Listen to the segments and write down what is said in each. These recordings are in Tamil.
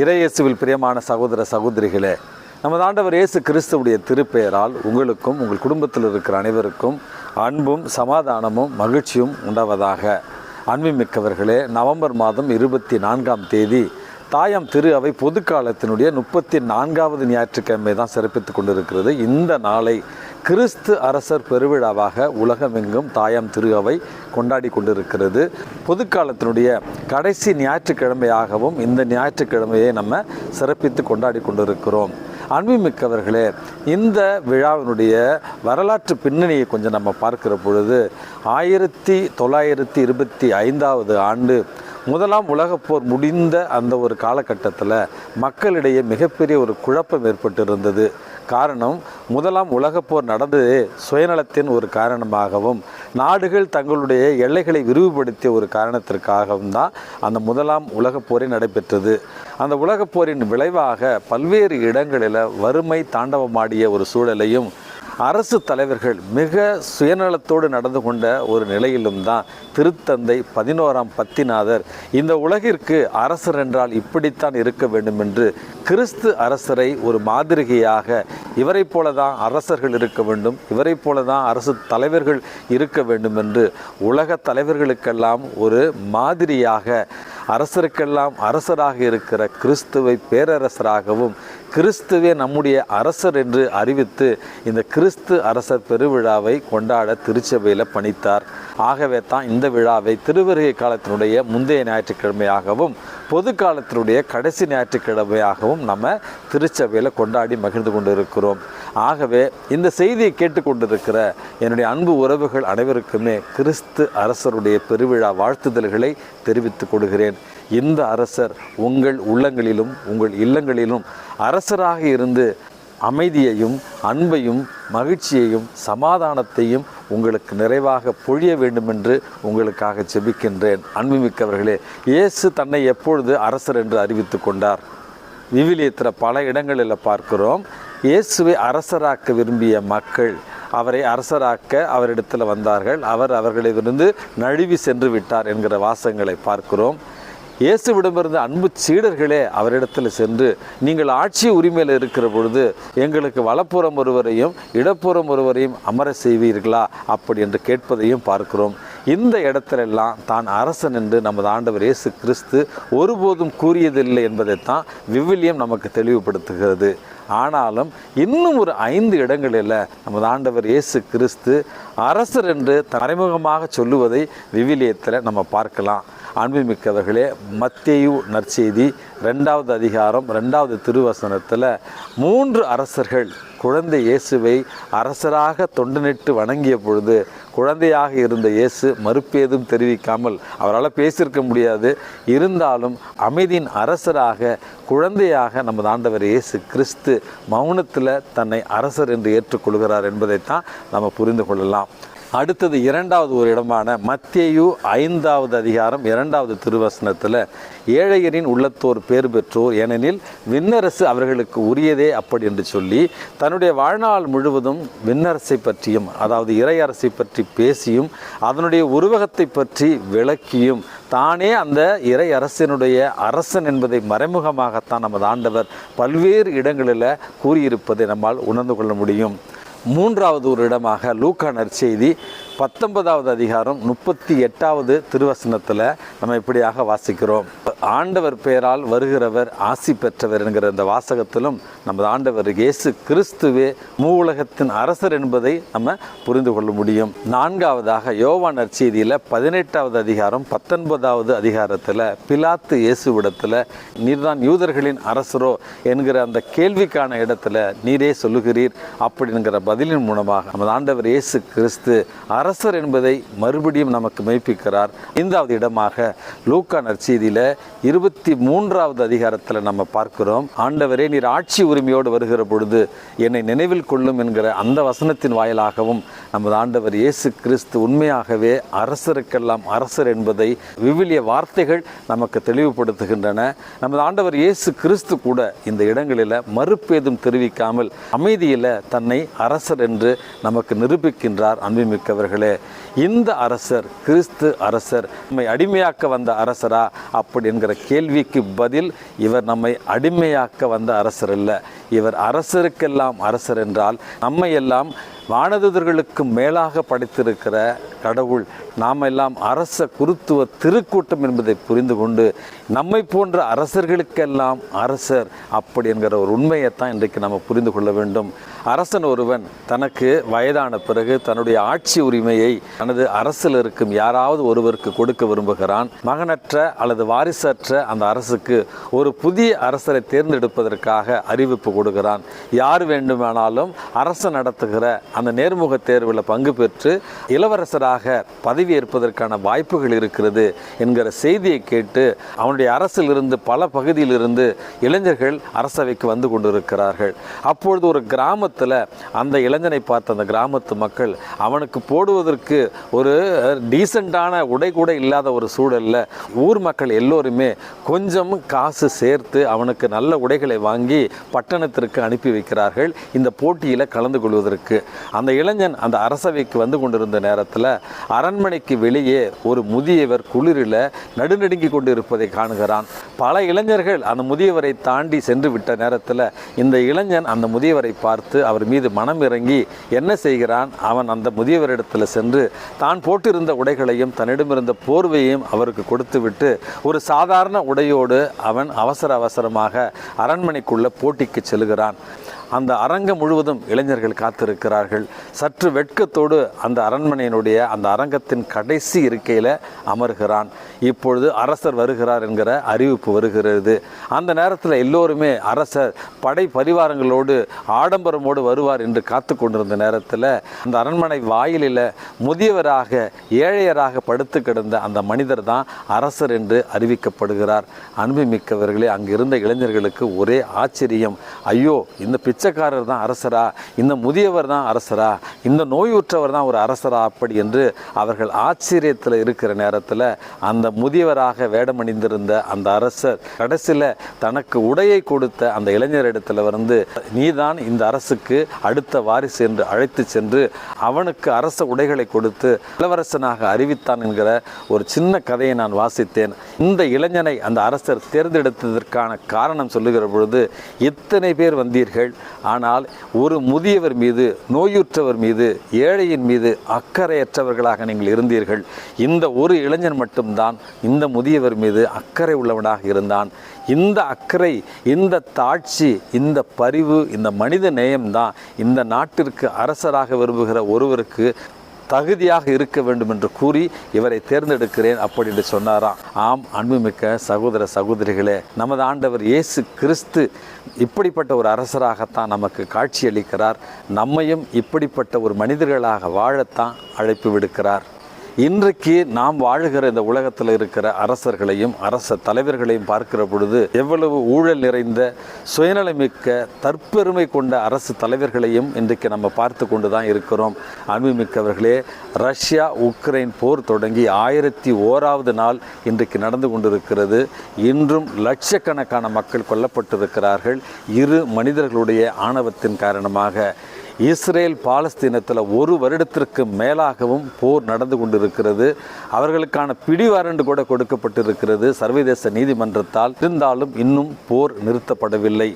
இறையேசுவில் பிரியமான சகோதர சகோதரிகளே நமது ஆண்டவர் இயேசு கிறிஸ்துவுடைய திருப்பெயரால் உங்களுக்கும் உங்கள் குடும்பத்தில் இருக்கிற அனைவருக்கும் அன்பும் சமாதானமும் மகிழ்ச்சியும் உண்டாவதாக. அன்புமிக்கவர்களே நவம்பர் மாதம் இருபத்தி நான்காம் தேதி தாயாம் திரு அவை பொது காலத்தினுடைய முப்பத்தி நான்காவது ஞாயிற்றுக்கிழமை தான் சிறப்பித்துக் கொண்டிருக்கிறது. இந்த நாளை கிறிஸ்து அரசர் பெருவிழாவாக உலகமெங்கும் தாயாம் திரு அவை கொண்டாடி கொண்டிருக்கிறது. பொதுக்காலத்தினுடைய கடைசி ஞாயிற்றுக்கிழமையாகவும் இந்த ஞாயிற்றுக்கிழமையை நம்ம சிறப்பித்து கொண்டாடி கொண்டிருக்கிறோம். அன்புமிக்கவர்களே இந்த விழாவினுடைய வரலாற்று பின்னணியை கொஞ்சம் நம்ம பார்க்கிற பொழுது ஆயிரத்தி தொள்ளாயிரத்தி இருபத்தி ஐந்தாவது ஆண்டு முதலாம் உலகப் போர் முடிந்த அந்த ஒரு காலகட்டத்தில் மக்களிடையே மிகப்பெரிய ஒரு குழப்பம் ஏற்பட்டிருந்தது. காரணம் முதலாம் உலகப்போர் நடந்ததே நடந்தது சுயநலத்தின் ஒரு காரணமாகவும் நாடுகள் தங்களுடைய எல்லைகளை விரிவுபடுத்திய ஒரு காரணத்திற்காகவும் தான் அந்த முதலாம் உலகப் போரே நடைபெற்றது. அந்த உலகப்போரின் விளைவாக பல்வேறு இடங்களில் வறுமை தாண்டவமாடிய ஒரு சூழலையும் அரசு தலைவர்கள் மிக சுயநலத்தோடு நடந்து கொண்ட ஒரு நிலையிலும் தான் திருத்தந்தை பதினோராம் பத்திநாதர் இந்த உலகிற்கு அரசர் என்றால் இப்படித்தான் இருக்க வேண்டும் என்று கிறிஸ்து அரசரை ஒரு மாதிரிகையாக இவரைப் போல தான் அரசர்கள் இருக்க வேண்டும் இவரைப் போல தான் அரசு தலைவர்கள் இருக்க வேண்டும் என்று உலக தலைவர்களுக்கெல்லாம் ஒரு மாதிரியாக அரசருக்கெல்லாம் அரசராக இருக்கிற கிறிஸ்துவை பேரரசராகவும் கிறிஸ்துவே நம்முடைய அரசர் என்று அறிவித்து இந்த கிறிஸ்து அரசர் பெருவிழாவை கொண்டாட திருச்சபையில் பணித்தார். ஆகவே தான் இந்த விழாவை திருவருகை காலத்தினுடைய முந்தைய ஞாயிற்றுக்கிழமையாகவும் பொது காலத்தினுடைய கடைசி ஞாயிற்றுக்கிழமையாகவும் நம்ம திருச்சபையில் கொண்டாடி மகிழ்ந்து கொண்டிருக்கிறோம். ஆகவே இந்த செய்தியை கேட்டுக்கொண்டிருக்கிற என்னுடைய அன்பு உறவுகள் அனைவருக்குமே கிறிஸ்து அரசருடைய பெருவிழா வாழ்த்துதல்களை தெரிவித்துக் கொள்கிறேன். இந்த அரசர் உங்கள் உள்ளங்களிலும் உங்கள் இல்லங்களிலும் அரசராக இருந்து அமைதியையும் அன்பையும் மகிழ்ச்சியையும் சமாதானத்தையும் உங்களுக்கு நிறைவாக பொழிய வேண்டுமென்று உங்களுக்காக செபிக்கின்றேன் அன்புமிக்கவர்களே இயேசு தன்னை எப்பொழுது அரசர் என்று அறிவித்து கொண்டார்? விவிலியத்தில் பல இடங்களில் பார்க்கிறோம். இயேசுவை அரசராக்க விரும்பிய மக்கள் அவரை அரசராக்க அவரிடத்தில் வந்தார்கள். அவர் அவர்களிடமிருந்து நழுவி சென்று விட்டார் என்கிற வாசகங்களை பார்க்கிறோம். இயேசுவிடமிருந்து அன்பு சீடர்களே அவரிடத்தில் சென்று நீங்கள் ஆட்சி உரிமையில் இருக்கிற பொழுது எங்களுக்கு வலப்புறம் ஒருவரையும் இடப்புறம் ஒருவரையும் அமர செய்வீர்களா? அப்படி என்று கேட்பதையும் பார்க்கிறோம். இந்த இடத்திலெல்லாம் தான் அரசன் என்று நமது ஆண்டவர் இயேசு கிறிஸ்து ஒருபோதும் கூறியதில்லை என்பதைத்தான் விவிலியம் நமக்கு தெளிவுபடுத்துகிறது. ஆனாலும் இன்னும் ஒரு ஐந்து இடங்களில் நமது ஆண்டவர் இயேசு கிறிஸ்து அரசர் என்று தரைமுகமாக சொல்லுவதை விவிலியத்தில் நம்ம பார்க்கலாம். அன்புமிக்கவர்களே மத்தேயு நற்செய்தி ரெண்டாவது அதிகாரம் ரெண்டாவது திருவசனத்தில் மூன்று அரசர்கள் குழந்தை இயேசுவை அரசராக தொண்டனிட்டு வணங்கிய பொழுது குழந்தையாக இருந்த இயேசு மறுப்பேதும் தெரிவிக்காமல் அவரால் பேசியிருக்க முடியாது. இருந்தாலும் அமைதியின் அரசராக குழந்தையாக நமது ஆண்டவர் இயேசு கிறிஸ்து மௌனத்தில் தன்னை அரசர் என்று ஏற்றுக்கொள்கிறார் என்பதைத்தான் நம்ம புரிந்து கொள்ளலாம். அடுத்தது இரண்டாவது ஒரு இடமான மத்தியு ஐந்தாவது அதிகாரம் இரண்டாவது திருவசனத்தில் ஏழையரின் உள்ளத்தோர் பேர் பெற்றோர் ஏனெனில் விண்ணரசு அவர்களுக்கு உரியதே அப்படி என்று சொல்லி தன்னுடைய வாழ்நாள் முழுவதும் விண்ணரசை பற்றியும் அதாவது இறையரசை பற்றி பேசியும் அதனுடைய உருவகத்தை பற்றி விளக்கியும் தானே அந்த இறையரசினுடைய அரசன் என்பதை மறைமுகமாகத்தான் நமது ஆண்டவர் பல்வேறு இடங்களில் கூறியிருப்பதை நம்மால் உணர்ந்து கொள்ள முடியும். மூன்றாவது ஒரு இடமாக லூக்கா நற்செய்தி பத்தொன்பதாவது அதிகாரம் முப்பத்தி எட்டாவது திருவசனத்தில் நம்ம இப்படியாக வாசிக்கிறோம். ஆண்டவர் பெயரால் வருகிறவர் ஆசி பெற்றவர் என்கிற இந்த வாசகத்திலும் நமது ஆண்டவர் இயேசு கிறிஸ்துவே மூவுலகத்தின் அரசர் என்பதை நம்ம புரிந்து கொள்ள முடியும். நான்காவதாக யோவா நற்செய்தியில் பதினெட்டாவது அதிகாரம் பத்தொன்பதாவது அதிகாரத்தில் பிலாத்து இயேசுவிடத்தில் நீர்தான் யூதர்களின் அரசரோ என்கிற அந்த கேள்விக்கான இடத்துல நீரே சொல்லுகிறீர் அப்படிங்கிற பதிலின் மூலமாக நமது ஆண்டவர் இயேசு கிறிஸ்து அரசர் என்பதை மறுபடியும் நமக்கு மெய்ப்பிக்கிறார். ஐந்தாவது இடமாக லூக்கா நற்செய்தியில் இருபத்தி மூன்றாவது அதிகாரத்தில் நம்ம பார்க்கிறோம். ஆண்டவரே நீர் ஆட்சி உரிமையோடு வருகிற பொழுது என்னை நினைவில் கொள்ளும் என்கிற அந்த வசனத்தின் வாயிலாகவும் நமது ஆண்டவர் இயேசு கிறிஸ்து உண்மையாகவே அரசருக்கெல்லாம் அரசர் என்பதை விவிலிய வார்த்தைகள் நமக்கு தெளிவுபடுத்துகின்றன. நமது ஆண்டவர் இயேசு கிறிஸ்து கூட இந்த இடங்களில் மறுப்பேதும் தெரிவிக்காமல் அமைதியில் தன்னை அரசர் என்று நமக்கு நிரூபிக்கின்றார் அன்புமிக்கவர்கள். நண்பர்களே இந்த அரசர் கிறிஸ்து அரசர் நம்மை அடிமையாக்க வந்த அரசரா? அப்படி என்கிற கேள்விக்கு பதில் இவர் நம்மை அடிமையாக்க வந்த அரசர் இல்லை இவர் அரசருக்கெல்லாம் அரசர் என்றால் நம்மை எல்லாம் வானதுதர்களுக்கு மேலாக படைத்திருக்கிற கடவுள் நாம் எல்லாம் அரச குருத்துவ திருக்கூட்டம் என்பதை புரிந்து கொண்டு நம்மை போன்ற அரசர்களுக்கெல்லாம் அரசர் அப்படி என்கிற ஒரு உண்மையைத்தான் இன்றைக்கு நம்ம புரிந்து கொள்ள வேண்டும். அரசன் ஒருவன் தனக்கு வயதான பிறகு தன்னுடைய ஆட்சி உரிமையை தனது அரசில் இருக்கும் யாராவது ஒருவருக்கு கொடுக்க விரும்புகிறான். மகனற்ற அல்லது வாரிசற்ற அந்த அரசுக்கு ஒரு புதிய அரசரை தேர்ந்தெடுப்பதற்காக அறிவிப்பு கொடுக்கிறான். யார் வேண்டுமானாலும் அரசு நடத்துகிற அந்த நேர்முக தேர்வில் பங்கு பெற்று இளவரசராக பதவி ஏற்பதற்கான வாய்ப்புகள் இருக்கிறது என்கிற செய்தியை கேட்டு அவனுடைய அரசிலிருந்து பல பகுதியிலிருந்து இளைஞர்கள் அரசவைக்கு வந்து கொண்டிருக்கிறார்கள். அப்பொழுது ஒரு கிராமத்தில் அந்த இளைஞனை பார்த்த அந்த கிராமத்து மக்கள் அவனுக்கு போடுவதற்கு ஒரு டீசெண்டான உடை கூட இல்லாத ஒரு சூழலில் ஊர் மக்கள் எல்லோருமே கொஞ்சம் காசு சேர்த்து அவனுக்கு நல்ல உடைகளை வாங்கி பட்டணத்திற்கு அனுப்பி வைக்கிறார்கள். இந்த போட்டியில் கலந்து கொள்வதற்கு. அந்த இளைஞன் அந்த அரசவைக்கு வந்து கொண்டிருந்த நேரத்தில் அரண்மனைக்கு வெளியே ஒரு முதியவர் குளிரில் நடுநடுங்கி கொண்டு இருப்பதை காணுகிறான். பல இளைஞர்கள் அந்த முதியவரை தாண்டி சென்று விட்ட நேரத்தில் இந்த இளைஞன் அந்த முதியவரை பார்த்து அவர் மீது மனம் இறங்கி என்ன செய்கிறான்? அவன் அந்த முதியவரிடத்தில் சென்று தான் போட்டிருந்த உடைகளையும் தன்னிடமிருந்த போர்வையும் அவருக்கு கொடுத்துவிட்டு ஒரு சாதாரண உடையோடு அவன் அவசர அவசரமாக அரண்மனைக்குள்ளே போட்டிக்கு செல்கிறான். அந்த அரங்கம் முழுவதும் இளைஞர்கள் காத்திருக்கிறார்கள். சற்று வெட்கத்தோடு அந்த அரண்மனையினுடைய அந்த அரங்கத்தின் கடைசி இருக்கையில் அமர்கிறான். இப்பொழுது அரசர் வருகிறார் என்கிற அறிவிப்பு வருகிறது. அந்த நேரத்தில் எல்லோருமே அரசர் படை பரிவாரங்களோடு ஆடம்பரமோடு வருவார் என்று காத்து கொண்டிருந்த நேரத்தில் அந்த அரண்மனை வாயிலில் முதியவராக ஏழையராக படுத்து கிடந்த அந்த மனிதர் தான் அரசர் என்று அறிவிக்கப்படுகிறார். அன்புமிக்கவர்களே அங்கிருந்த இளைஞர்களுக்கு ஒரே ஆச்சரியம். ஐயோ இந்த பிச்சைக்காரர் தான் அரசரா? இந்த முதியவர் தான் அரசரா? இந்த நோயுற்றவர் தான் ஒரு அரசரா அப்படி என்று அவர்கள் ஆச்சரியத்தில் இருக்கிற நேரத்தில் அந்த முதியவராக வேடமணிந்திருந்த அந்த அரசர் கடைசியில் தனக்கு உடையை கொடுத்த அந்த இளைஞரிடத்தில் வந்து நீதான் இந்த அரசுக்கு அடுத்த வாரிசு என்று அழைத்து சென்று அவனுக்கு அரச உடைகளை கொடுத்து இளவரசனாக அறிவித்தான் என்கிற ஒரு சின்ன கதையை நான் வாசித்தேன். இந்த இளைஞனை அந்த அரசர் தேர்ந்தெடுத்ததற்கான காரணம் சொல்லுகிற பொழுது இத்தனை பேர் வந்தீர்கள்? ஆனால் ஒரு முதியவர் மீது நோயுற்றவர் மீது ஏழையின் மீது அக்கறையற்றவர்களாக நீங்கள் இருந்தீர்கள். இந்த ஒரு இளைஞன் மட்டும்தான் இந்த முதியவர் மீது அக்கறை உள்ளவனாக இருந்தான். இந்த அக்கறை இந்த தாட்சி இந்த பரிவு இந்த மனித நேயம்தான் இந்த நாட்டிற்கு அரசராக விரும்புகிற ஒருவருக்கு தகுதியாக இருக்க வேண்டும் என்று கூறி இவரை தேர்ந்தெடுக்கிறேன் அப்படி என்று சொன்னாராம். ஆம் அன்புமிக்க சகோதர சகோதரிகளே நமது ஆண்டவர் இயேசு கிறிஸ்து இப்படிப்பட்ட ஒரு அரசராகத்தான் நமக்கு காட்சியளிக்கிறார். நம்மையும் இப்படிப்பட்ட ஒரு மனிதர்களாக வாழத்தான் அழைப்பு விடுக்கிறார். இன்றைக்கு நாம் வாழுகிற இந்த உலகத்தில் இருக்கிற அரசர்களையும் அரச தலைவர்களையும் பார்க்கிற பொழுது எவ்வளவு ஊழல் நிறைந்த சுயநலமிக்க தற்பெருமை கொண்ட அரசு தலைவர்களையும் இன்றைக்கு நம்ம பார்த்து கொண்டு தான் இருக்கிறோம் அன்புமிக்கவர்களே ரஷ்யா உக்ரைன் போர் தொடங்கி ஆயிரத்தி ஓராவது நாள் இன்றைக்கு நடந்து கொண்டிருக்கிறது. இன்றும் லட்சக்கணக்கான மக்கள் கொல்லப்பட்டிருக்கிறார்கள். இரு மனிதர்களுடைய ஆணவத்தின் காரணமாக இஸ்ரேல் பாலஸ்தீனத்தில் ஒரு வருடத்திற்கு மேலாகவும் போர் நடந்து கொண்டிருக்கிறது. அவர்களுக்கான பிடிவாரண்டு கூட கொடுக்கப்பட்டிருக்கிறது. சர்வதேச நீதிமன்றத்தால் இருந்தாலும் இன்னும் போர் நிறுத்தப்படவில்லை.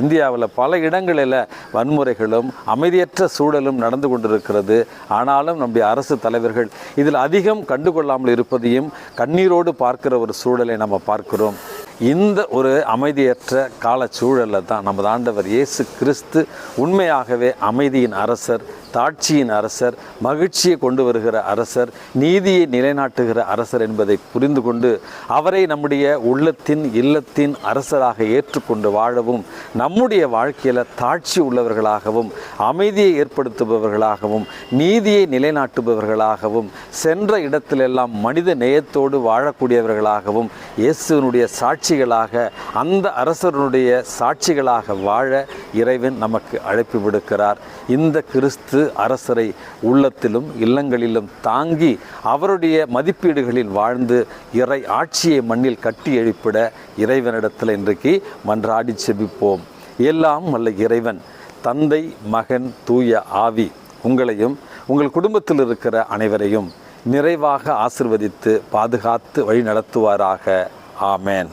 இந்தியாவில் பல இடங்களில் வன்முறைகளும் அமைதியற்ற சூழலும் நடந்து கொண்டிருக்கிறது. ஆனாலும் நம்முடைய அரசு தலைவர்கள் இதில் அதிகம் கண்டுகொள்ளாமல் இருப்பதையும் கண்ணீரோடு பார்க்கிற ஒரு சூழலை நம்ம பார்க்கிறோம். இந்த ஒரு அமைதியற்ற கால சூழலில் தான் நமது ஆண்டவர் இயேசு கிறிஸ்து உண்மையாகவே அமைதியின் அரசர் தாட்சியின் அரசர் மகிழ்ச்சியை கொண்டு வருகிற அரசர் நீதியை நிலைநாட்டுகிற அரசர் என்பதை புரிந்து கொண்டு அவரை நம்முடைய உள்ளத்தின் இல்லத்தின் அரசராக ஏற்றுக்கொண்டு வாழவும் நம்முடைய வாழ்க்கையில் தாட்சி உள்ளவர்களாகவும் அமைதியை ஏற்படுத்துபவர்களாகவும் நீதியை நிலைநாட்டுபவர்களாகவும் சென்ற இடத்திலெல்லாம் மனித நேயத்தோடு வாழக்கூடியவர்களாகவும் இயேசுவினுடைய சாட்சிகளாக அந்த அரசருடைய சாட்சிகளாக வாழ இறைவன் நமக்கு அழைப்பு விடுக்கிறார். இந்த கிறிஸ்து அரசரை உள்ளத்திலும் இல்லங்களிலும் தாங்கி அவருடைய மதிப்பீடுகளில் வாழ்ந்து இறை ஆட்சியை மண்ணில் கட்டி எழுப்பிட இறைவனிடத்தில் இன்றைக்கு மன்றாடி செபிப்போம். எல்லாம் வல்ல இறைவன் தந்தை மகன் தூய ஆவி உங்களையும் உங்கள் குடும்பத்தில் இருக்கிற அனைவரையும் நிறைவாக ஆசிர்வதித்து பாதுகாத்து வழி நடத்துவாராக ஆமேன்.